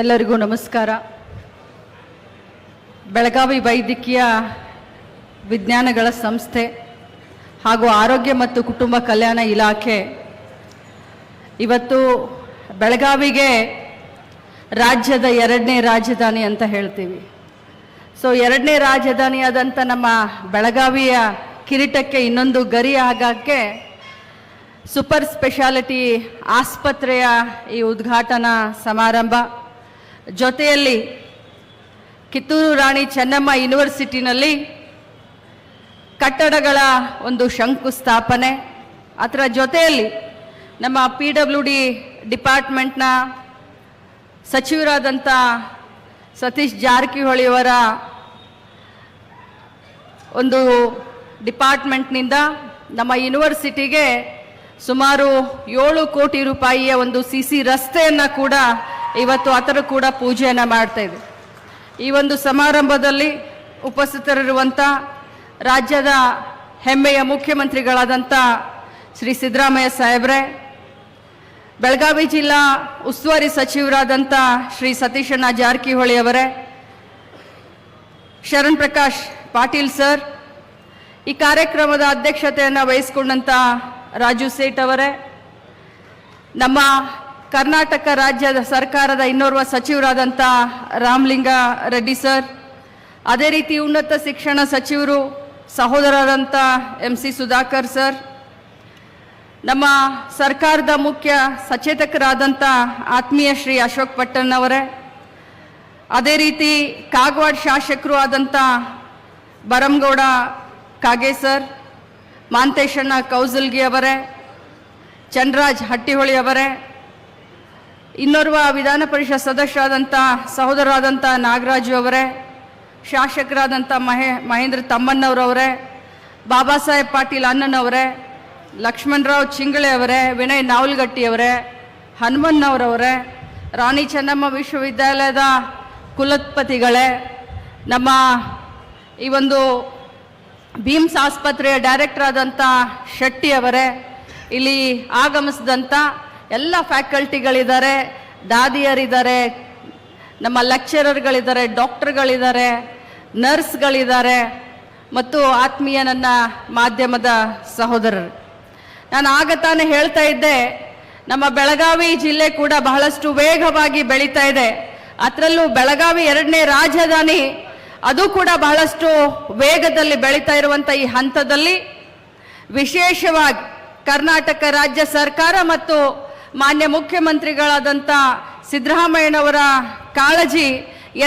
ಎಲ್ಲರಿಗೂ ನಮಸ್ಕಾರ. ಬೆಳಗಾವಿ ವೈದ್ಯಕೀಯ ವಿಜ್ಞಾನಗಳ ಸಂಸ್ಥೆ ಹಾಗೂ ಆರೋಗ್ಯ ಮತ್ತು ಕುಟುಂಬ ಕಲ್ಯಾಣ ಇಲಾಖೆ ಇವತ್ತು ಬೆಳಗಾವಿಗೆ ರಾಜ್ಯದ ಎರಡನೇ ರಾಜಧಾನಿ ಅಂತ ಹೇಳ್ತೀವಿ. ಸೊ ಎರಡನೇ ರಾಜಧಾನಿಯಾದಂಥ ನಮ್ಮ ಬೆಳಗಾವಿಯ ಕಿರೀಟಕ್ಕೆ ಇನ್ನೊಂದು ಗರಿ ಆಗಕ್ಕೆ ಸೂಪರ್ ಸ್ಪೆಷಾಲಿಟಿ ಆಸ್ಪತ್ರೆಯ ಈ ಉದ್ಘಾಟನಾ ಸಮಾರಂಭ. ಜೊತೆಯಲ್ಲಿ ಕಿತ್ತೂರು ರಾಣಿ ಚೆನ್ನಮ್ಮ ಯೂನಿವರ್ಸಿಟಿನಲ್ಲಿ ಕಟ್ಟಡಗಳ ಒಂದು ಶಂಕುಸ್ಥಾಪನೆ. ಅದರ ಜೊತೆಯಲ್ಲಿ ನಮ್ಮ ಪಿ ಡಬ್ಲ್ಯೂ ಡಿ ಡಿಪಾರ್ಟ್ಮೆಂಟ್ನ ಸಚಿವರಾದಂಥ ಸತೀಶ್ ಜಾರಕಿಹೊಳಿಯವರ ಒಂದು ಡಿಪಾರ್ಟ್ಮೆಂಟ್ನಿಂದ ನಮ್ಮ ಯೂನಿವರ್ಸಿಟಿಗೆ ಸುಮಾರು ಏಳು ಕೋಟಿ ರೂಪಾಯಿಯ ಒಂದು ಸಿ ಸಿ ರಸ್ತೆಯನ್ನು ಕೂಡ ಇವತ್ತು ಆತರ ಕೂಡ ಪೂಜೆಯನ್ನು ಮಾಡ್ತಾ ಇದೆ. ಈ ಒಂದು ಸಮಾರಂಭದಲ್ಲಿ ಉಪಸ್ಥಿತರಿರುವಂಥ ರಾಜ್ಯದ ಹೆಮ್ಮೆಯ ಮುಖ್ಯಮಂತ್ರಿಗಳಾದಂಥ ಶ್ರೀ ಸಿದ್ದರಾಮಯ್ಯ ಸಾಹೇಬ್ರೆ, ಬೆಳಗಾವಿ ಜಿಲ್ಲಾ ಉಸ್ತುವಾರಿ ಸಚಿವರಾದಂಥ ಶ್ರೀ ಸತೀಶಣ್ಣ ಜಾರಕಿಹೊಳಿ ಅವರೇ, ಶರಣ್ ಪ್ರಕಾಶ್ ಪಾಟೀಲ್ ಸರ್, ಈ ಕಾರ್ಯಕ್ರಮದ ಅಧ್ಯಕ್ಷತೆಯನ್ನು ವಹಿಸಿಕೊಂಡಂಥ ರಾಜು ಸೇಠ್ ಅವರೇ, ನಮ್ಮ ಕರ್ನಾಟಕ ರಾಜ್ಯದ ಸರ್ಕಾರದ ಇನ್ನೋರ್ವ ಸಚಿವರಾದಂಥ ರಾಮಲಿಂಗ ರೆಡ್ಡಿ ಸರ್, ಅದೇ ರೀತಿ ಉನ್ನತ ಶಿಕ್ಷಣ ಸಚಿವರು ಸಹೋದರರಾದಂಥ ಎಂ ಸಿ ಸುಧಾಕರ್ ಸರ್, ನಮ್ಮ ಸರ್ಕಾರದ ಮುಖ್ಯ ಸಚೇತಕರಾದಂಥ ಆತ್ಮೀಯ ಶ್ರೀ ಅಶೋಕ್ ಪಟ್ಟಣ್ ಅವರೇ, ಅದೇ ರೀತಿ ಕಾಗವಾಡ ಶಾಸಕರು ಆದಂಥ ಬರಂಗೌಡ ಕಾಗೆ ಸರ್, ಮಾಂತೇಶಣ್ಣ ಕೌಸಲ್ಗಿ ಅವರೇ ಚನ್ರಾಜ್ ಹಟ್ಟಿಹೊಳಿ ಅವರೇ ಇನ್ನೋರ್ವ ವಿಧಾನ ಪರಿಷತ್ ಸದಸ್ಯರಾದಂಥ ಸಹೋದರರಾದಂಥ ನಾಗರಾಜು ಅವರೇ ಶಾಸಕರಾದಂಥ ಮಹೇ, ಮಹೇಂದ್ರ ತಮ್ಮಣ್ಣವರವರೇ, ಬಾಬಾ ಸಾಹೇಬ್ ಪಾಟೀಲ್ ಅಣ್ಣನವರೇ, ಲಕ್ಷ್ಮಣರಾವ್ ಚಿಂಗಳೆ ಅವರೇ, ವಿನಯ್ ನಾವಲ್ಗಟ್ಟಿಯವರೇ ಹನುಮನ್ನವರವರೇ ರಾಣಿ ಚೆನ್ನಮ್ಮ ವಿಶ್ವವಿದ್ಯಾಲಯದ ಕುಲಪತಿಗಳೇ, ನಮ್ಮ ಈ ಒಂದು ಭೀಮ್ಸ್ ಆಸ್ಪತ್ರೆಯ ಡೈರೆಕ್ಟರ್ ಆದಂಥ ಶೆಟ್ಟಿ ಅವರೇ, ಇಲ್ಲಿ ಆಗಮಿಸಿದಂಥ ಎಲ್ಲ ಫ್ಯಾಕಲ್ಟಿಗಳಿದ್ದಾರೆ, ದಾದಿಯರಿದ್ದಾರೆ, ನಮ್ಮ ಲೆಕ್ಚರರ್ಗಳಿದ್ದಾರೆ, ಡಾಕ್ಟರ್ಗಳಿದ್ದಾರೆ, ನರ್ಸ್ಗಳಿದ್ದಾರೆ, ಮತ್ತು ಆತ್ಮೀಯ ನನ್ನ ಮಾಧ್ಯಮದ ಸಹೋದರರು. ನಾನು ಆಗ ತಾನೇ ಹೇಳ್ತಾ ಇದ್ದೆ, ನಮ್ಮ ಬೆಳಗಾವಿ ಜಿಲ್ಲೆ ಕೂಡ ಬಹಳಷ್ಟು ವೇಗವಾಗಿ ಬೆಳೀತಾ ಇದೆ. ಅದರಲ್ಲೂ ಬೆಳಗಾವಿ ಎರಡನೇ ರಾಜಧಾನಿ, ಅದು ಕೂಡ ಬಹಳಷ್ಟು ವೇಗದಲ್ಲಿ ಬೆಳೀತಾ ಇರುವಂಥ ಈ ಹಂತದಲ್ಲಿ ವಿಶೇಷವಾಗಿ ಕರ್ನಾಟಕ ರಾಜ್ಯ ಸರ್ಕಾರ ಮತ್ತು ಮಾನ್ಯ ಮುಖ್ಯಮಂತ್ರಿಗಳಾದಂಥ ಸಿದ್ದರಾಮಯ್ಯನವರ ಕಾಳಜಿ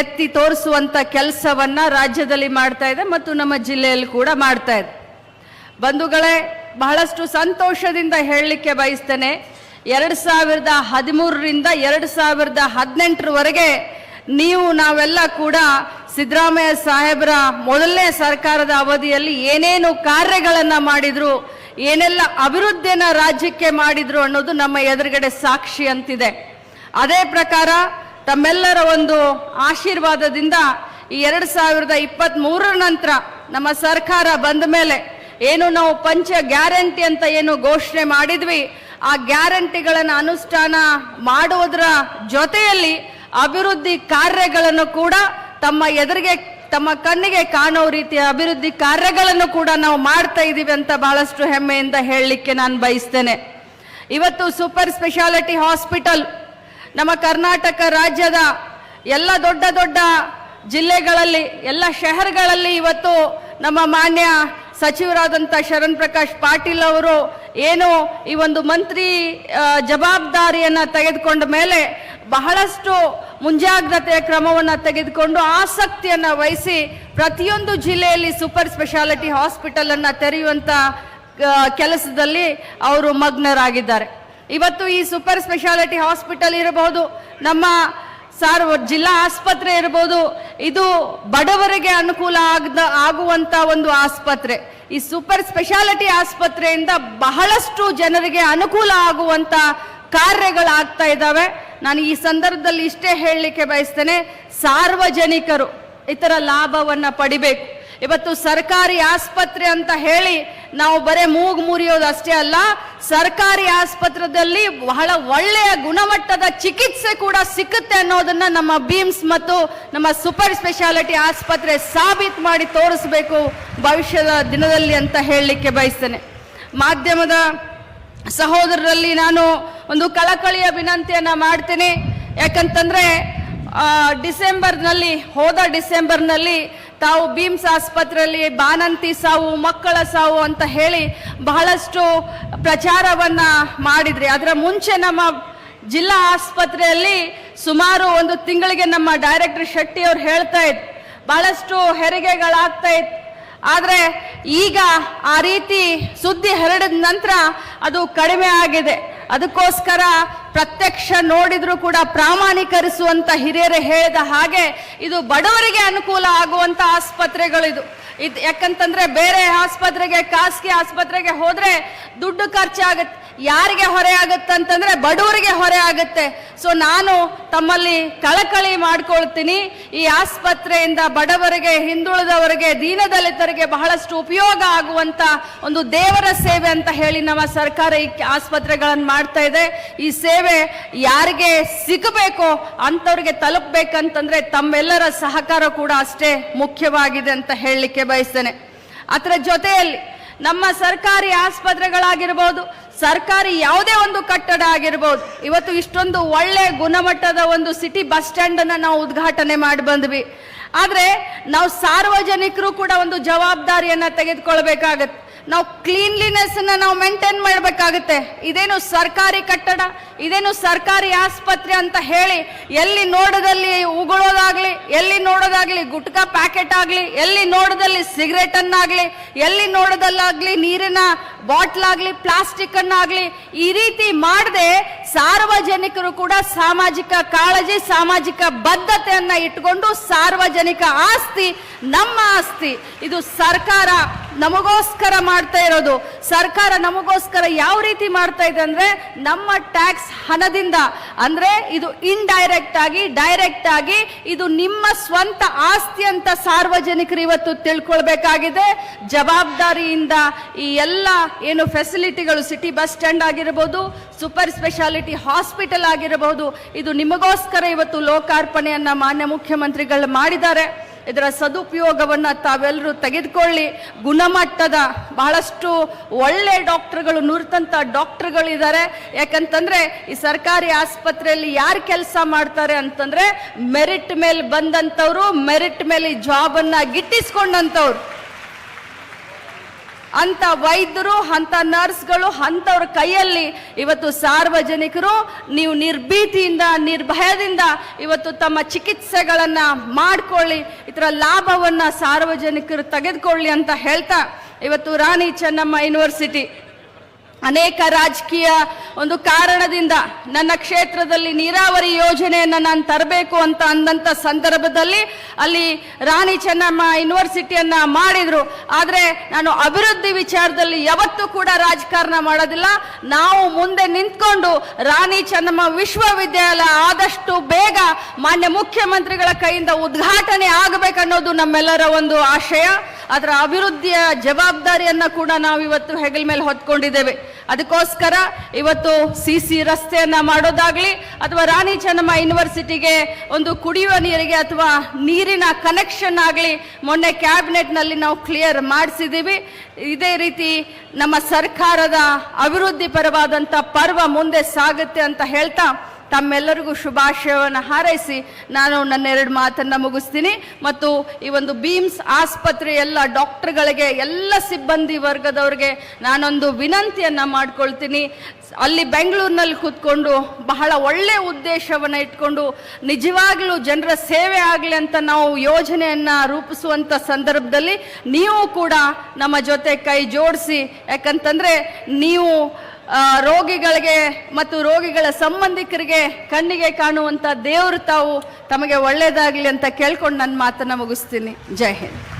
ಎತ್ತಿ ತೋರಿಸುವಂಥ ಕೆಲಸವನ್ನು ರಾಜ್ಯದಲ್ಲಿ ಮಾಡ್ತಾ ಇದೆ ಮತ್ತು ನಮ್ಮ ಜಿಲ್ಲೆಯಲ್ಲಿ ಕೂಡ ಮಾಡ್ತಾ ಇದೆ. ಬಂಧುಗಳೇ, ಬಹಳಷ್ಟು ಸಂತೋಷದಿಂದ ಹೇಳಲಿಕ್ಕೆ ಬಯಸ್ತೇನೆ, ಎರಡು ಸಾವಿರದ ಹದಿಮೂರರಿಂದ ಎರಡು ಸಾವಿರದ ಹದಿನೆಂಟರವರೆಗೆ ನೀವು ನಾವೆಲ್ಲ ಕೂಡ ಸಿದ್ದರಾಮಯ್ಯ ಸಾಹೇಬರ ಮೊದಲನೇ ಸರ್ಕಾರದ ಅವಧಿಯಲ್ಲಿ ಏನೇನು ಕಾರ್ಯಗಳನ್ನು ಮಾಡಿದ್ರು ಏನೆಲ್ಲ ಅಭಿವೃದ್ಧಿಯನ್ನ ರಾಜ್ಯಕ್ಕೆ ಮಾಡಿದ್ರು ಅನ್ನೋದು ನಮ್ಮ ಎದುರುಗಡೆ ಸಾಕ್ಷಿ ಅಂತಿದೆ. ಅದೇ ಪ್ರಕಾರ ತಮ್ಮೆಲ್ಲರ ಒಂದು ಆಶೀರ್ವಾದದಿಂದ ಈ ಎರಡು ಸಾವಿರದ ಇಪ್ಪತ್ತ್ ಮೂರರ ನಂತರ ನಮ್ಮ ಸರ್ಕಾರ ಬಂದ ಮೇಲೆ ಏನು ನಾವು ಪಂಚ ಗ್ಯಾರಂಟಿ ಅಂತ ಏನು ಘೋಷಣೆ ಮಾಡಿದ್ವಿ, ಆ ಗ್ಯಾರಂಟಿಗಳನ್ನು ಅನುಷ್ಠಾನ ಮಾಡುವುದರ ಜೊತೆಯಲ್ಲಿ ಅಭಿವೃದ್ಧಿ ಕಾರ್ಯಗಳನ್ನು ಕೂಡ ತಮ್ಮ ಎದುರಿಗೆ ತಮ್ಮ ಕಣ್ಣಿಗೆ ಕಾಣೋ ರೀತಿಯ ಅಭಿವೃದ್ಧಿ ಕಾರ್ಯಗಳನ್ನು ಕೂಡ ನಾವು ಮಾಡ್ತಾ ಇದ್ದೀವಿ ಅಂತ ಬಹಳಷ್ಟು ಹೆಮ್ಮೆಯಿಂದ ಹೇಳಲಿಕ್ಕೆ ನಾನು ಬಯಸ್ತೇನೆ. ಇವತ್ತು ಸೂಪರ್ ಸ್ಪೆಷಾಲಿಟಿ ಹಾಸ್ಪಿಟಲ್ ನಮ್ಮ ಕರ್ನಾಟಕ ರಾಜ್ಯದ ಎಲ್ಲ ದೊಡ್ಡ ದೊಡ್ಡ ಜಿಲ್ಲೆಗಳಲ್ಲಿ, ಎಲ್ಲ ಶಹರಗಳಲ್ಲಿ ಇವತ್ತು ನಮ್ಮ ಮಾನ್ಯ ಸಚಿವರಾದಂಥ ಶರಣ್ ಪ್ರಕಾಶ್ ಪಾಟೀಲ್ ಅವರು ಏನು ಈ ಒಂದು ಮಂತ್ರಿ ಜವಾಬ್ದಾರಿಯನ್ನು ತೆಗೆದುಕೊಂಡ ಮೇಲೆ ಬಹಳಷ್ಟು ಮುಂಜಾಗ್ರತೆಯ ಕ್ರಮವನ್ನು ತೆಗೆದುಕೊಂಡು ಆಸಕ್ತಿಯನ್ನು ವಹಿಸಿ ಪ್ರತಿಯೊಂದು ಜಿಲ್ಲೆಯಲ್ಲಿ ಸೂಪರ್ ಸ್ಪೆಷಾಲಿಟಿ ಹಾಸ್ಪಿಟಲನ್ನು ತೆರೆಯುವಂಥ ಕೆಲಸದಲ್ಲಿ ಅವರು ಮಗ್ನರಾಗಿದ್ದಾರೆ. ಇವತ್ತು ಈ ಸೂಪರ್ ಸ್ಪೆಷಾಲಿಟಿ ಹಾಸ್ಪಿಟಲ್ ಇರಬಹುದು, ನಮ್ಮ ಸಾರ್ವ, ಜಿಲ್ಲಾ ಆಸ್ಪತ್ರೆ ಇರಬಹುದು, ಇದು ಬಡವರಿಗೆ ಅನುಕೂಲ ಆಗದ, ಆಗುವಂತ ಒಂದು ಆಸ್ಪತ್ರೆ. ಈ ಸೂಪರ್ ಸ್ಪೆಷಾಲಿಟಿ ಆಸ್ಪತ್ರೆಯಿಂದ ಬಹಳಷ್ಟು ಜನರಿಗೆ ಅನುಕೂಲ ಆಗುವಂತ ಕಾರ್ಯಗಳಾಗ್ತಾ ಇದ್ದಾವೆ. ನಾನು ಈ ಸಂದರ್ಭದಲ್ಲಿ ಇಷ್ಟೇ ಹೇಳಲಿಕ್ಕೆ ಬಯಸ್ತೇನೆ, ಸಾರ್ವಜನಿಕರು ಇತರ ಲಾಭವನ್ನು ಪಡಿಬೇಕು. ಇವತ್ತು ಸರ್ಕಾರಿ ಆಸ್ಪತ್ರೆ ಅಂತ ಹೇಳಿ ನಾವು ಬರೇ ಮೂಗು ಮುರಿಯೋದು ಅಷ್ಟೇ ಅಲ್ಲ, ಸರ್ಕಾರಿ ಆಸ್ಪತ್ರೆಯಲ್ಲಿ ಬಹಳ ಒಳ್ಳೆಯ ಗುಣಮಟ್ಟದ ಚಿಕಿತ್ಸೆ ಕೂಡ ಸಿಕ್ಕುತ್ತೆ ಅನ್ನೋದನ್ನ ನಮ್ಮ ಬೀಮ್ಸ್ ಮತ್ತು ನಮ್ಮ ಸೂಪರ್ ಸ್ಪೆಷಾಲಿಟಿ ಆಸ್ಪತ್ರೆ ಸಾಬೀತು ಮಾಡಿ ತೋರಿಸ್ಬೇಕು ಭವಿಷ್ಯದ ದಿನದಲ್ಲಿ ಅಂತ ಹೇಳಲಿಕ್ಕೆ ಬಯಸ್ತೇನೆ. ಮಾಧ್ಯಮದ ಸಹೋದರರಲ್ಲಿ ನಾನು ಒಂದು ಕಳಕಳಿಯ ವಿನಂತಿಯನ್ನು ಮಾಡ್ತೀನಿ. ಯಾಕಂತಂದ್ರೆ ಡಿಸೆಂಬರ್ನಲ್ಲಿ, ಹೋದ ಡಿಸೆಂಬರ್ನಲ್ಲಿ ತಾವು ಬೀಮ್ಸ್ ಆಸ್ಪತ್ರೆಯಲ್ಲಿ ಬಾನಂತಿ ಸಾವು, ಮಕ್ಕಳ ಸಾವು ಅಂತ ಹೇಳಿ ಬಹಳಷ್ಟು ಪ್ರಚಾರವನ್ನ ಮಾಡಿದ್ರಿ. ಅದರ ಮುಂಚೆ ನಮ್ಮ ಜಿಲ್ಲಾ ಆಸ್ಪತ್ರೆಯಲ್ಲಿ ಸುಮಾರು ಒಂದು ತಿಂಗಳಿಗೆ ನಮ್ಮ ಡೈರೆಕ್ಟರ್ ಶೆಟ್ಟಿ ಅವ್ರು ಹೇಳ್ತಾ ಇತ್ತು ಬಹಳಷ್ಟು ಹೆರಿಗೆಗಳಾಗ್ತಾ ಇತ್ತು ಆದರೆ ಈಗ ಆ ರೀತಿ ಸುದ್ದಿ ಹರಡಿದ ನಂತರ ಅದು ಕಡಿಮೆ ಆಗಿದೆ. ಅದಕ್ಕೋಸ್ಕರ ಪ್ರತ್ಯಕ್ಷ ನೋಡಿದರೂ ಕೂಡ ಪ್ರಾಮಾಣೀಕರಿಸುವಂಥ ಹಿರಿಯರು ಹೇಳಿದ ಹಾಗೆ ಇದು ಬಡವರಿಗೆ ಅನುಕೂಲ ಆಗುವಂತ ಆಸ್ಪತ್ರೆಗಳಿದು. ಇದು ಯಾಕಂತಂದ್ರೆ ಬೇರೆ ಆಸ್ಪತ್ರೆಗೆ, ಖಾಸಗಿ ಆಸ್ಪತ್ರೆಗೆ ಹೋದರೆ ದುಡ್ಡು ಖರ್ಚಾಗುತ್ತೆ ಯಾರಿಗೆ ಹೊರೆ ಆಗುತ್ತೆ ಅಂತಂದ್ರೆ ಬಡವರಿಗೆ ಹೊರೆ ಆಗುತ್ತೆ. ಸೊ ನಾನು ತಮ್ಮಲ್ಲಿ ಕಳಕಳಿ ಮಾಡ್ಕೊಳ್ತೀನಿ. ಈ ಆಸ್ಪತ್ರೆಯಿಂದ ಬಡವರಿಗೆ, ಹಿಂದುಳಿದವರಿಗೆ, ದೀನದಲಿತರಿಗೆ ಬಹಳಷ್ಟು ಉಪಯೋಗ ಆಗುವಂತ ಒಂದು ದೇವರ ಸೇವೆ ಅಂತ ಹೇಳಿ ನಮ್ಮ ಸರ್ಕಾರ ಈ ಆಸ್ಪತ್ರೆಗಳನ್ನು ಮಾಡ್ತಾ ಇದೆ. ಈ ಸೇವೆ ಯಾರಿಗೆ ಸಿಗಬೇಕೋ ಅಂಥವ್ರಿಗೆ ತಲುಪಬೇಕಂತಂದ್ರೆ ತಮ್ಮೆಲ್ಲರ ಸಹಕಾರ ಕೂಡ ಅಷ್ಟೇ ಮುಖ್ಯವಾಗಿದೆ ಅಂತ ಹೇಳಲಿಕ್ಕೆ ಬಯಸ್ತೇನೆ. ಅದರ ಜೊತೆಯಲ್ಲಿ ನಮ್ಮ ಸರ್ಕಾರಿ ಆಸ್ಪತ್ರೆಗಳಾಗಿರ್ಬೋದು ಸರ್ಕಾರಿ ಯಾವುದೇ ಒಂದು ಕಟ್ಟಡ ಆಗಿರ್ಬೋದು, ಇವತ್ತು ಇಷ್ಟೊಂದು ಒಳ್ಳೆ ಗುಣಮಟ್ಟದ ಒಂದು ಸಿಟಿ ಬಸ್ ಸ್ಟ್ಯಾಂಡ್ ಅನ್ನ ನಾವು ಉದ್ಘಾಟನೆ ಮಾಡಿ ಬಂದ್ವಿ. ಆದ್ರೆ ನಾವು ಸಾರ್ವಜನಿಕರು ಕೂಡ ಒಂದು ಜವಾಬ್ದಾರಿಯನ್ನ ತೆಗೆದುಕೊಳ್ಬೇಕಾಗತ್ತೆ. ನಾವು ಕ್ಲೀನ್ಲಿನೆಸ್ ನಾವು ಮೇಂಟೈನ್ ಮಾಡಬೇಕಾಗುತ್ತೆ. ಇದೇನು ಸರ್ಕಾರಿ ಕಟ್ಟಡ, ಇದೇನು ಸರ್ಕಾರಿ ಆಸ್ಪತ್ರೆ ಅಂತ ಹೇಳಿ ಎಲ್ಲಿ ನೋಡದಲ್ಲಿ ಉಗುಳೋದಾಗ್ಲಿ, ಎಲ್ಲಿ ನೋಡೋದಾಗ್ಲಿ ಗುಟ್ಕಾ ಪ್ಯಾಕೆಟ್ ಆಗ್ಲಿ, ಎಲ್ಲಿ ನೋಡದಲ್ಲಿ ಸಿಗರೇಟ್ ಅನ್ನಾಗ್ಲಿ ಎಲ್ಲಿ ನೋಡೋದಲ್ಲಾಗ್ಲಿ ನೀರಿನ ಬಾಟ್ಲ್ ಆಗ್ಲಿ ಪ್ಲಾಸ್ಟಿಕ್ ಅನ್ನಾಗ್ಲಿ ಈ ರೀತಿ ಮಾಡದೆ ಸಾರ್ವಜನಿಕರು ಕೂಡ ಸಾಮಾಜಿಕ ಕಾಳಜಿ, ಸಾಮಾಜಿಕ ಬದ್ಧತೆಯನ್ನ ಇಟ್ಕೊಂಡು ಸಾರ್ವಜನಿಕ ಆಸ್ತಿ, ನಮ್ಮ ಆಸ್ತಿ. ಇದು ಸರ್ಕಾರ ನಮಗೋಸ್ಕರ ಮಾಡ್ತಾ ಇರೋದು. ಸರ್ಕಾರ ನಮಗೋಸ್ಕರ ಯಾವ ರೀತಿ ಮಾಡ್ತಾ ಇದೆ ಅಂದ್ರೆ ನಮ್ಮ ಟ್ಯಾಕ್ಸ್ ಹಣದಿಂದ. ಅಂದ್ರೆ ಇದು ಇಂಡೈರೆಕ್ಟ್ ಆಗಿ ಡೈರೆಕ್ಟ್ ಆಗಿ ಇದು ನಿಮ್ಮ ಸ್ವಂತ ಆಸ್ತಿ ಅಂತ ಸಾರ್ವಜನಿಕರು ಇವತ್ತು ತಿಳ್ಕೊಳ್ಬೇಕಾಗಿದೆ. ಜವಾಬ್ದಾರಿಯಿಂದ ಈ ಎಲ್ಲ ಏನು ಫೆಸಿಲಿಟಿಗಳು ಸಿಟಿ ಬಸ್ ಸ್ಟ್ಯಾಂಡ್ ಆಗಿರಬಹುದು ಸೂಪರ್ ಸ್ಪೆಷಾಲಿಟಿ ಹಾಸ್ಪಿಟಲ್ ಆಗಿರಬಹುದು ಇದು ನಿಮಗೋಸ್ಕರ ಇವತ್ತು ಲೋಕಾರ್ಪಣೆಯನ್ನು ಮಾನ್ಯ ಮುಖ್ಯಮಂತ್ರಿಗಳು ಮಾಡಿದ್ದಾರೆ. ಇದರ ಸದುಪಯೋಗವನ್ನು ತಾವೆಲ್ಲರೂ ತೆಗೆದುಕೊಳ್ಳಿ. ಗುಣಮಟ್ಟದ ಬಹಳಷ್ಟು ಒಳ್ಳೆ ಡಾಕ್ಟರ್ಗಳು ನುರಿತಂಥ ಡಾಕ್ಟರ್ಗಳಿದ್ದಾರೆ. ಯಾಕಂತಂದರೆ, ಈ ಸರ್ಕಾರಿ ಆಸ್ಪತ್ರೆಯಲ್ಲಿ ಯಾರು ಕೆಲಸ ಮಾಡ್ತಾರೆ ಅಂತಂದರೆ ಮೆರಿಟ್ ಮೇಲೆ ಬಂದಂಥವ್ರು ಮೆರಿಟ್ ಮೇಲೆ ಜಾಬ್ ಜಾಬನ್ನು ಗಿಟ್ಟಿಸ್ಕೊಂಡಂತವ್ರು ಅಂತ ವೈದ್ಯರು, ಅಂತ ನರ್ಸ್ಗಳು ಅಂಥವ್ರ ಕೈಯಲ್ಲಿ ಇವತ್ತು ಸಾರ್ವಜನಿಕರು ನೀವು ನಿರ್ಭೀತಿಯಿಂದ, ನಿರ್ಭಯದಿಂದ ಇವತ್ತು ತಮ್ಮ ಚಿಕಿತ್ಸೆಗಳನ್ನು ಮಾಡ್ಕೊಳ್ಳಿ ಇದರ ಲಾಭವನ್ನ ಸಾರ್ವಜನಿಕರು ತೆಗೆದುಕೊಳ್ಳಿ ಅಂತ ಹೇಳ್ತಾ ಇವತ್ತು ರಾಣಿ ಚೆನ್ನಮ್ಮ ಯೂನಿವರ್ಸಿಟಿ ಅನೇಕ ರಾಜಕೀಯ ಒಂದು ಕಾರಣದಿಂದ ನನ್ನ ಕ್ಷೇತ್ರದಲ್ಲಿ ನೀರಾವರಿ ಯೋಜನೆಯನ್ನು ನಾನು ತರಬೇಕು ಅಂತ ಅಂದಂಥ ಸಂದರ್ಭದಲ್ಲಿ ಅಲ್ಲಿ ರಾಣಿ ಚೆನ್ನಮ್ಮ ಯೂನಿವರ್ಸಿಟಿಯನ್ನು ಮಾಡಿದ್ರು. ಆದರೆ ನಾನು ಅಭಿವೃದ್ಧಿ ವಿಚಾರದಲ್ಲಿ ಯಾವತ್ತೂ ಕೂಡ ರಾಜಕಾರಣ ಮಾಡೋದಿಲ್ಲ. ನಾವು ಮುಂದೆ ನಿಂತ್ಕೊಂಡು ರಾಣಿ ಚೆನ್ನಮ್ಮ ವಿಶ್ವವಿದ್ಯಾಲಯ ಆದಷ್ಟು ಬೇಗ ಮಾನ್ಯ ಮುಖ್ಯಮಂತ್ರಿಗಳ ಕೈಯಿಂದ ಉದ್ಘಾಟನೆ ಆಗಬೇಕನ್ನೋದು ನಮ್ಮೆಲ್ಲರ ಒಂದು ಆಶಯ. ಅದರ ಅಭಿವೃದ್ಧಿಯ ಜವಾಬ್ದಾರಿಯನ್ನ ಕೂಡ ನಾವು ಇವತ್ತು ಹೆಗಲ ಮೇಲೆ ಹೊತ್ಕೊಂಡಿದ್ದೇವೆ. ಅದಕ್ಕೋಸ್ಕರ ಇವತ್ತು ಸಿ ಸಿ ರಸ್ತೆಯನ್ನು ಮಾಡೋದಾಗಲಿ ಅಥವಾ ರಾಣಿ ಚೆನ್ನಮ್ಮ ಯೂನಿವರ್ಸಿಟಿಗೆ ಒಂದು ಕುಡಿಯುವ ನೀರಿಗೆ ಅಥವಾ ನೀರಿನ ಕನೆಕ್ಷನ್ ಆಗಲಿ ಮೊನ್ನೆ ಕ್ಯಾಬಿನೆಟ್ನಲ್ಲಿ ನಾವು ಕ್ಲಿಯರ್ ಮಾಡಿಸಿದ್ದೀವಿ ಇದೇ ರೀತಿ ನಮ್ಮ ಸರ್ಕಾರದ ಅಭಿವೃದ್ಧಿ ಪರವಾದಂಥ ಪರ್ವ ಮುಂದೆ ಸಾಗುತ್ತೆ ಅಂತ ಹೇಳ್ತಾ ತಮ್ಮೆಲ್ಲರಿಗೂ ಶುಭಾಶಯವನ್ನು ಹಾರೈಸಿ ನಾನು ನನ್ನ ಎರಡು ಮಾತನ್ನ ಮುಗಿಸ್ತೀನಿ. ಮತ್ತು ಈ ಒಂದು ಬೀಮ್ಸ್ ಆಸ್ಪತ್ರೆ ಎಲ್ಲ ಡಾಕ್ಟರ್ಗಳಿಗೆ, ಎಲ್ಲ ಸಿಬ್ಬಂದಿ ವರ್ಗದವ್ರಿಗೆ ನಾನೊಂದು ವಿನಂತಿಯನ್ನು ಮಾಡ್ಕೊಳ್ತೀನಿ. ಅಲ್ಲಿ ಬೆಂಗಳೂರಿನಲ್ಲಿ ಕೂತ್ಕೊಂಡು ಬಹಳ ಒಳ್ಳೆ ಉದ್ದೇಶವನ್ನು ಇಟ್ಕೊಂಡು ನಿಜವಾಗ್ಲೂ ಜನರ ಸೇವೆ ಆಗಲಿ ಅಂತ ನಾವು ಯೋಜನೆಯನ್ನು ರೂಪಿಸುವಂಥ ಸಂದರ್ಭದಲ್ಲಿ ನೀವು ಕೂಡ ನಮ್ಮ ಜೊತೆ ಕೈ ಜೋಡಿಸಿ. ಯಾಕಂತಂದರೆ ನೀವು ರೋಗಿಗಳಿಗೆ ಮತ್ತು ರೋಗಿಗಳ ಸಂಬಂಧಿಕರಿಗೆ ಕಣ್ಣಿಗೆ ಕಾಣುವಂಥ ದೇವರು ತಾವು ತಮಗೆ ಒಳ್ಳೆಯದಾಗಲಿ ಅಂತ ಕೇಳ್ಕೊಂಡು ನನ್ನ ಮಾತನ್ನು ಮುಗಿಸ್ತೀನಿ. ಜೈ ಹಿಂದ್.